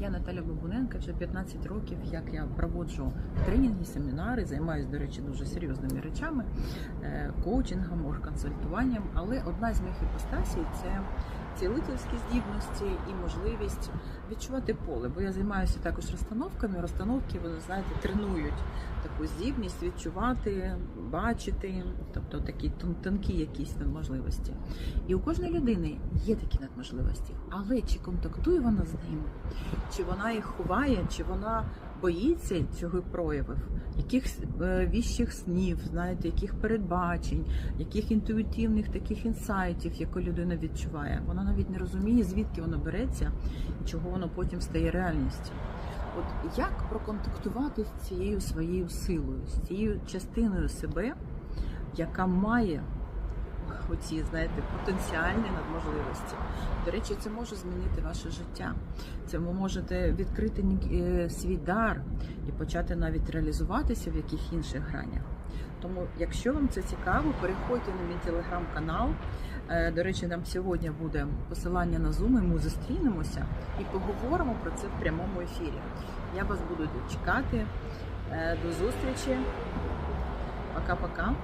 Я Наталя Бабуненка, вже 15 років, як я проводжу тренінги, семінари, займаюся, до речі, дуже серйозними речами, е, коучингом, оргконсультуванням. Але одна з моїх іпостасій це цілительські здібності і можливість відчувати поле. Бо я займаюся також розстановками. Розстановки, вони знаєте, тренують таку здібність відчувати, бачити, тобто такі тонкі якісь надможливості. І у кожної людини є такі надможливості, але чи контактує вона з ними, чи вона їх ховає, чи вона боїться цього проявів, яких е, віщих снів, знаєте, яких передбачень, яких інтуїтивних таких інсайтів, яку людина відчуває. Вона навіть не розуміє, звідки воно береться і чого воно потім стає реальністю. От як проконтактувати з цією своєю силою, з цією частиною себе, яка має оці, знаєте, потенціальні надможливості. До речі, це може змінити ваше життя. Це ви можете відкрити е, свій дар і почати навіть реалізуватися в яких інших гранях. Тому, якщо вам це цікаво, переходьте на мій телеграм-канал. Е, До речі, там сьогодні буде посилання на Zoom, і ми зустрінемося і поговоримо про це в прямому ефірі. Я вас буду чекати. Е, До зустрічі. Пока-пока.